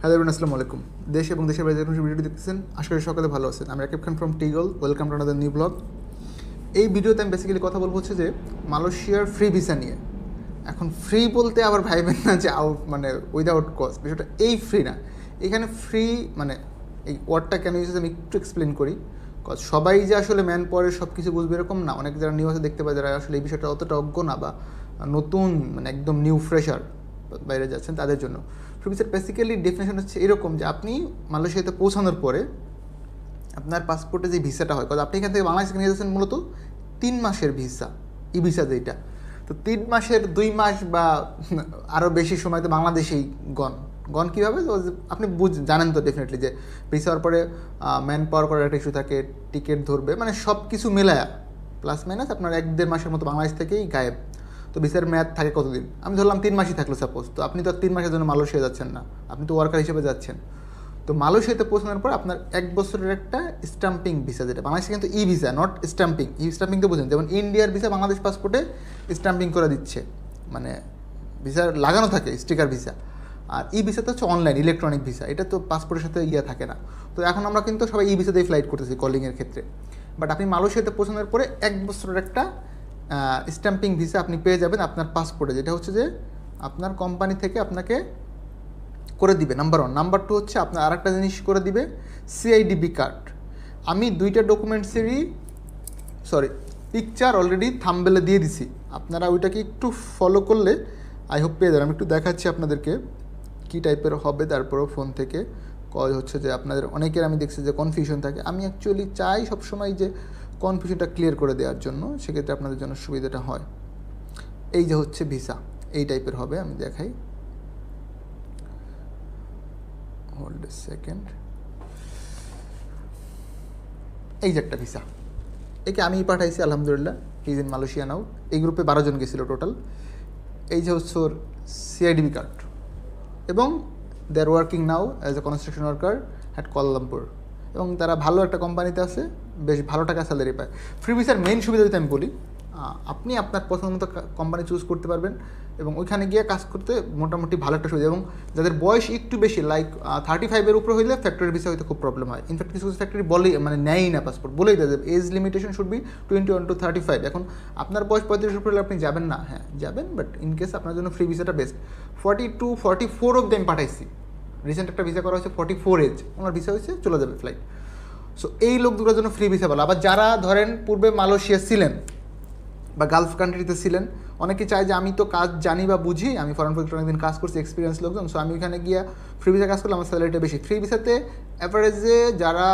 Hello everyone আসসালামু আলাইকুম দেশ এবং দেশের বাইরে যখন ভিডিও দেখতেছেন, আশা করি সকালে ভালো আছেন। আমি Rakib Khan from টিগল welcome to another new blog এই ভিডিওতে আমি বেসিক্যালি কথা বলব হচ্ছে যে, মালয়েশিয়ার ফ্রি ভিসা নিয়ে। এখন ফ্রি বলতে আবার ভাইবেন না যে আউট মানে উইদাউট কস্ট বিষয়টা এই ফ্রি না। এখানে ফ্রি মানে এই ওয়ার্ডটা কেন ইউজ আমি একটু এক্সপ্লেন করি। কজ সবাই যে আসলে ম্যান পরে সব কিছু বুঝবে এরকম না। অনেক যারা নিউ আছে দেখতে পায়, যারা আসলে এই বিষয়টা অতটা অজ্ঞ না বা নতুন মানে একদম নিউ ফ্রেশার বাইরে যাচ্ছেন তাদের জন্য। ফ্রি বেসিক্যালি ডেফিনেশন হচ্ছে এরকম যে আপনি মালয়েশিয়াতে পৌঁছানোর পরে আপনার পাসপোর্টে যে ভিসাটা হয়, কারণ আপনি এখান থেকে বাংলাদেশ নিয়ে যাচ্ছেন মূলত তিন মাসের ভিসা, ই ভিসা যেটা তো তিন মাসের দুই মাস বা আরও বেশি সময় তো বাংলাদেশেই গন গন কীভাবে? তো আপনি বুঝ, জানেন তো ডেফিনেটলি যে ভিসা হওয়ার পরে ম্যান পাওয়ার করার একটা ইস্যু থাকে টিকিট ধরবে মানে সব কিছু মেলায়া প্লাস মাইনাস আপনার এক দেড় মাসের মতো বাংলাদেশ থেকেই গায়েব। তো ভিসার মেয়াদ থাকে কতদিন? আমি ধরলাম তিন মাসই থাকল সাপোজ তো আপনি তো তিন মাসের জন্য মালয়েশিয়া যাচ্ছেন না। আপনি তো ওয়ার্কার হিসেবে যাচ্ছেন। তো মালয়েশিয়াতে পৌঁছানোর পর আপনার এক বছরের একটা স্টাম্পিং ভিসা যেটা, বাংলাদেশে কিন্তু E visa not stamping E stamping তো বুঝেন, যেমন ইন্ডিয়ার ভিসা বাংলাদেশ পাসপোর্টে স্টাম্পিং করে দিচ্ছে। মানে ভিসা লাগানো থাকে স্টিকার ভিসা আর ই ভিসাতে হচ্ছে অনলাইন ইলেকট্রনিক ভিসা এটা তো পাসপোর্টের সাথে ইয়ে থাকে না। তো এখন আমরা কিন্তু সবাই ই ভিসাতেই ফ্লাইট করতেছি কলিংয়ের ক্ষেত্রে। বাট আপনি মালয়েশিয়াতে পৌঁছানোর পরে এক বছরের একটা স্ট্যাম্পিং ভিসা আপনি পেয়ে যাবেন আপনার পাসপোর্টে যেটা হচ্ছে যে আপনার কোম্পানি থেকে আপনাকে করে দিবে নাম্বার ওয়ান নাম্বার টু হচ্ছে আপনার আরেকটা জিনিস করে দিবে সিআইডিবি কার্ড আমি দুইটা ডকুমেন্টসেরই সরি পিকচার অলরেডি থামবেলে দিয়ে দিছি। আপনারা ওইটাকে একটু ফলো করলে আই হোপ পেয়ে যাবেন। আমি একটু দেখাচ্ছি আপনাদেরকে কী টাইপের হবে, তারপরও ফোন থেকে। কল হচ্ছে যে আপনাদের, অনেকের আমি দেখছি যে কনফিউশন থাকে। আমি অ্যাকচুয়ালি চাই সবসময় যে কনফিউশনটা ক্লিয়ার করে দেওয়ার জন্য সেক্ষেত্রে আপনাদের জন্য সুবিধাটা হয়। এই যে হচ্ছে ভিসা এই টাইপের হবে, আমি দেখাই। হোল্ড এ সেকেন্ড এই যে একটা ভিসা একে আমি পাঠাইছি, আলহামদুলিল্লাহ ইজ ইন মালয়েশিয়া নাও এই গ্রুপে বারো জন গেছিল টোটাল এই যে হচ্ছে ওর সিআইডিবি কার্ড এবং they are working now as a construction worker at Kuala Lumpur এবং তারা ভালো একটা কোম্পানিতে আছে বেশ ভালো টাকা স্যালারি পায়। ফ্রি ভিসার মেইন সুবিধা যদি আমি বলি আপনি আপনার পছন্দ মতো কোম্পানি চুজ করতে পারবেন এবং ওইখানে গিয়ে কাজ করতে মোটামুটি ভালো একটা সুবিধা এবং যাদের বয়স একটু বেশি লাইক থার্টি ফাইভের উপরে হইলে ফ্যাক্টরি ভিসা হইতে খুব প্রবলেম হয়। ইনফ্যাক্ট কিছু কিছু ফ্যাক্টরি বলেই মানে নেয়ই না পাসপোর্ট বলেই দেয় age limitation should be twenty one to thirty five এখন আপনার বয়স পঁয়ত্রিশ উপরে হলে আপনি যাবেন না। হ্যাঁ যাবেন বাট ইন কেস আপনার জন্য ফ্রি ভিসাটা best forty two forty four অব্দি আমি পাঠাইছি। রিসেন্ট একটা ভিসা করা হয়েছে ফর্টি ফোর এজ ওনার ভিসা হয়েছে, চলে যাবে ফ্লাইট সো এই লোকগুলোর জন্য ফ্রি ভিসা ভালো। আবার যারা ধরেন পূর্বে মালয়েশিয়া ছিলেন বা গালফ কান্ট্রিতে ছিলেন, অনেকে চায় যে আমি তো কাজ জানি বা বুঝি, আমি ফরেন প্রজেক্ট অনেকদিন কাজ করছি এক্সপিরিয়েন্স লোকজন সো আমি ওখানে গিয়ে ফ্রি ভিসা কাজ করলে আমার স্যালারিটা বেশি। ফ্রি ভিসাতে অ্যাভারেজে যারা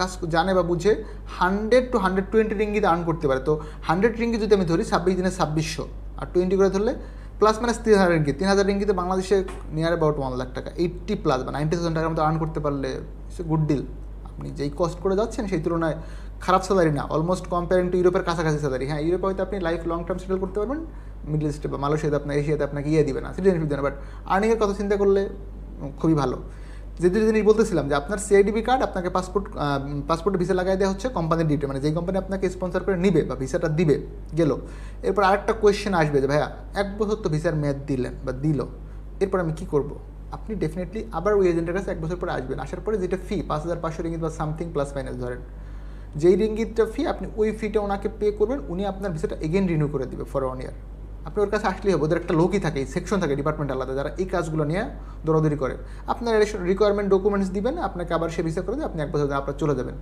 কাজ জানে বা বুঝে হান্ড্রেড টু হান্ড্রেড টোয়েন্টি রিঙ্গিতে আর্ন করতে পারে। তো হান্ড্রেড রিঙ্গি যদি আমি ধরি, ছাব্বিশ দিনে ছাব্বিশশো। আর টোয়েন্টি করে ধরলে প্লাস মাইনাস তিন হাজার রিঙ্গি তিন হাজার রিঙ্গিতে বাংলাদেশে নিয়ার অ্যাবাউট ওয়ান লাখ টাকা। এইট্টি প্লাস বা নাইনটি থাউজেন্ড টাকার মতো আর্ন করতে পারলে ইটস এ গুড ডিল আপনি যেই কস্ট করে যাচ্ছেন সেই তুলনায় খারাপ স্যালারি না অলমোস্ট কম্পেয়ারিং টু ইউরোপের কাছাকাছি স্যালারি হ্যাঁ ইউরোপে হয়তো আপনি লাইফ লং টার্ম সেটেল করতে পারবেন মিডল ইস্টে বা মালয়েশিয়াতে আপনার এশিয়াতে আপনাকে ইয়ে দিবে না সিটিজেনশিপ দেবে না বাট আর্নিংয়ের কথা চিন্তা করলে খুবই ভালো। যে দুটো জিনিস বলতেছিলাম, যে আপনার সিআইডিবি কার্ড আপনাকে পাসপোর্ট পাসপোর্টে ভিসা লাগাই দেওয়া হচ্ছে কোম্পানির ডিটে মানে যেই কোম্পানি আপনাকে স্পন্সর করে নিবে বা ভিসাটা দিবে, গেল। এরপর আরেকটা কোয়েশ্চেন আসবে যে, ভাইয়া, এক বছর তো ভিসার মেয়াদ দিলেন বা দিল, এরপর আমি কী করব? আপনি ডেফিনেটলি আবার ওই এজেন্টের কাছে এক বছর পরে আসবেন। আসার পরে যেটা ফি পাঁচ হাজার পাঁচশো রিঙ্গিত বা সামথিং প্লাস মাইনাস ধরেন। যেই রিঙ্গিতটা ফি আপনি ওই ফিটা ওনাকে পে করবেন, উনি আপনার ভিসাটা এগেন রিনিউ করে দিবে ফর ওয়ান ইয়ার আপনি ওর কাছে আসলেই হবে, ওদের একটা লোকই থাকে সেকশন থাকে ডিপার্টমেন্ট আলাদা, যারা এই কাজগুলো নিয়ে দৌড়াদৌড়ি করে। আপনার রিকোয়ারমেন্ট ডকুমেন্টস দিবেন, আপনাকে আবার সে ভিসা করে দেবে আপনি এক বছর আপনার চলে যাবেন।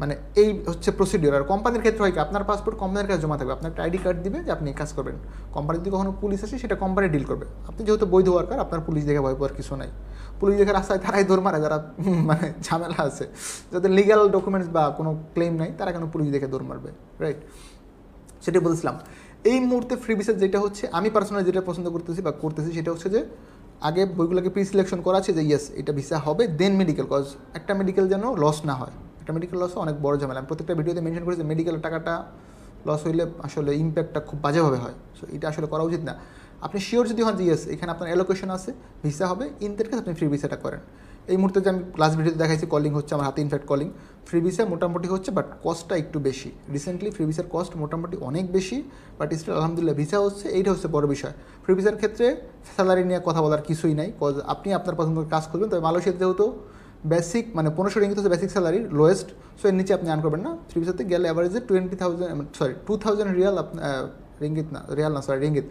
মানে এই হচ্ছে প্রসিডিওর আর কোম্পানির ক্ষেত্রে হয় কি, আপনার পাসপোর্ট কোম্পানির কাছে জমা থাকবে। আপনার আইডি কার্ড দিবে যে আপনি কাজ করবেন। কোম্পানি যদি কখনো পুলিশ আসে, সেটা কোম্পানি ডিল করবে। আপনি যেহেতু বৈধ ওয়ার্কার আপনার পুলিশ দেখে ভয় পাওয়ার কিছু নাই। পুলিশ দেখে রাস্তায় তারাই দৌড় মারে, যারা মানে ঝামেলা আছে। যাদের লিগাল ডকুমেন্টস বা কোনো ক্লেম নাই, তারা কেন পুলিশ দেখে দৌড় মারবে? রাইট সেটাই বলছিলাম। এই মুহূর্তে ফ্রি ভিসা যেটা হচ্ছে, আমি পার্সোনালি যেটা পছন্দ করতেছি বা করতেছি, সেটা হচ্ছে যে, আগে বইগুলোকে প্রি সিলেকশন করা আছে যে ইয়েস এটা ভিসা হবে দেন মেডিকেল কজ একটা মেডিকেল যেন লস না হয়। একটা মেডিকেল লসও অনেক বড় ঝামেলা। আমি প্রত্যেকটা ভিডিওতে মেনশন করেছি মেডিকেল টাকাটা লস হইলে আসলে ইম্প্যাক্টটা খুব বাজেভাবে হয়। সো এটা আসলে করা উচিত না। আপনি শিওর যদি হন যে ইয়েস এখানে আপনার অ্যালোকেশন আছে ভিসা হবে ইনদের কাছে আপনি ফ্রি ভিসাটা করেন। এই মুহূর্তে যে আমি লাস্ট ভিডিওতে দেখাইছি কলিং হচ্ছে আমার হাতে ইনফ্যাক্ট কলিং ফ্রি ভিসা মোটামুটি হচ্ছে বাট কস্টটা একটু বেশি। রিসেন্টলি ফ্রি ভিসার কস্ট মোটামুটি অনেক বেশি বাট স্টিল আলহামদুলিল্লাহ ভিসা হচ্ছে, এইটা হচ্ছে বড় বিষয়। ফ্রি ভিসার ক্ষেত্রে স্যালারি নিয়ে কথা বলার কিছুই নাই কজ আপনি আপনার পছন্দ করে কাজ করবেন তবে মালয়েশিয়াতে যেহেতু বেসিক মানে পনেরোশো রিঙ্গিত হচ্ছে বেসিক স্যালারি লোয়েস্ট সো এর নিচে আপনি আর্ন করবেন না। থ্রি ভিসাতে গেলে অ্যাভারেজে twenty thousand sorry two thousand riyal ringgit না রিয়াল না সরি রিঙ্গিত।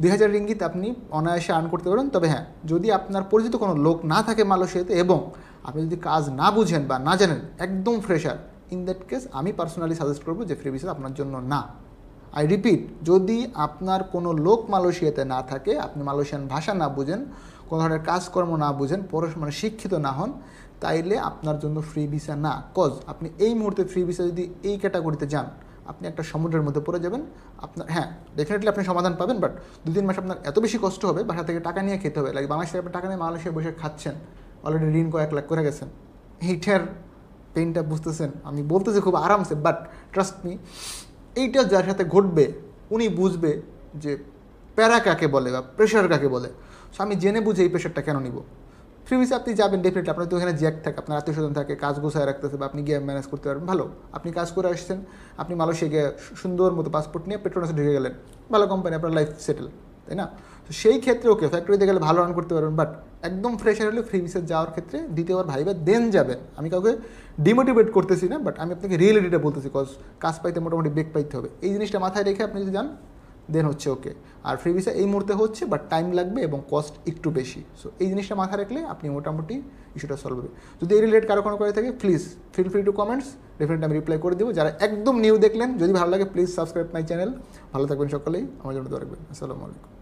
দুই হাজার রিঙ্গিত আপনি অনায়াসে আর্ন করতে পারেন তবে হ্যাঁ যদি আপনার পরিচিত কোনো লোক না থাকে মালয়েশিয়াতে এবং আপনি যদি কাজ না বুঝেন বা না জানেন, একদম ফ্রেশার ইন দ্যাট কেস আমি পার্সোনালি সাজেস্ট করব যে ফ্রি ভিসা আপনার জন্য না। আই রিপিট যদি আপনার কোনো লোক মালয়েশিয়াতে না থাকে, আপনি মালয়েশিয়ান ভাষা না বুঝেন, কোনো ধরনের কাজকর্ম না বুঝেন, পড়াশোনা মানে শিক্ষিত না হন তাইলে আপনার জন্য ফ্রি ভিসা না। কজ আপনি এই মুহূর্তে ফ্রি ভিসা যদি এই ক্যাটাগরিতে যান, আপনি একটা সমুদ্রের মধ্যে পড়ে যাবেন। আপনার হ্যাঁ ডেফিনেটলি আপনি সমাধান পাবেন বাট দু তিন মাস আপনার এত বেশি কষ্ট হবে, বাসা থেকে টাকা নিয়ে খেতে হবে। লাইক বাংলাদেশে আপনি টাকা নিয়ে মালয়েশিয়া বসে খাচ্ছেন অলরেডি ঋণ কয়েক লাখ করে গেছেন। এইটার পেনটা বুঝতেছেন? আমি বলতেছি খুব আরামসে বাট ট্রাস্ট মি এইটা যার সাথে ঘটবে, উনি বুঝবে যে প্যারা কাকে বলে বা প্রেশার কাকে বলে। সো আমি জেনে বুঝে এই প্রেশারটা কেন নিব? ফ্রি ভিসে আপনি যাবেন ডেফিনেটলি আপনার তো ওখানে জ্যাক থাকে, আপনার আত্মীয় স্বজন থাকে, কাজ গোছায় রাখতেছে বা আপনি গিয়ে ম্যানেজ করতে পারবেন। ভালো, আপনি কাজ করে আসছেন, আপনি মালয়েশিয়া গিয়ে সুন্দর মতো পাসপোর্ট নিয়ে পেট্রোনাসে ঢুকে গেলেন, ভালো কোম্পানি আপনার লাইফ সেটেল তাই না? তো সেই ক্ষেত্রে ওকে ফ্যাক্টরিতে গেলে ভালো রান করতে পারবেন বাট একদম ফ্রেশার হলে ফ্রি ভিসে যাওয়ার ক্ষেত্রে দ্বিতীয়বার ভাইবা দেন যাবেন আমি কাউকে ডিমোটিভেট করতেছি না বাট আমি আপনাকে রিয়েলিটিটা বলতেছি কজ কাজ পাইতে মোটামুটি বেগ পাইতে হবে। এই জিনিসটা মাথায় রেখে আপনি যদি যান দেন হচ্ছে ওকে আর ফ্রি ভিসা এই মুহূর্তে হচ্ছে বাট টাইম লাগবে এবং কস্ট একটু বেশি। সো এই জিনিসটা মাথায় রাখলে আপনি মোটামুটি ইস্যুটা সলভ হবে। যদি এই রিলেট কারও কোনো করে থাকে please feel free to comments definitely আমি রিপ্লাই করে দেবো। যারা একদম নিউ দেখলেন, যদি ভালো লাগে প্লিজ সাবস্ক্রাইব মাই চ্যানেল ভালো থাকবেন সকলেই, আমার জন্য রাখবেন। আসসালামু আলাইকুম।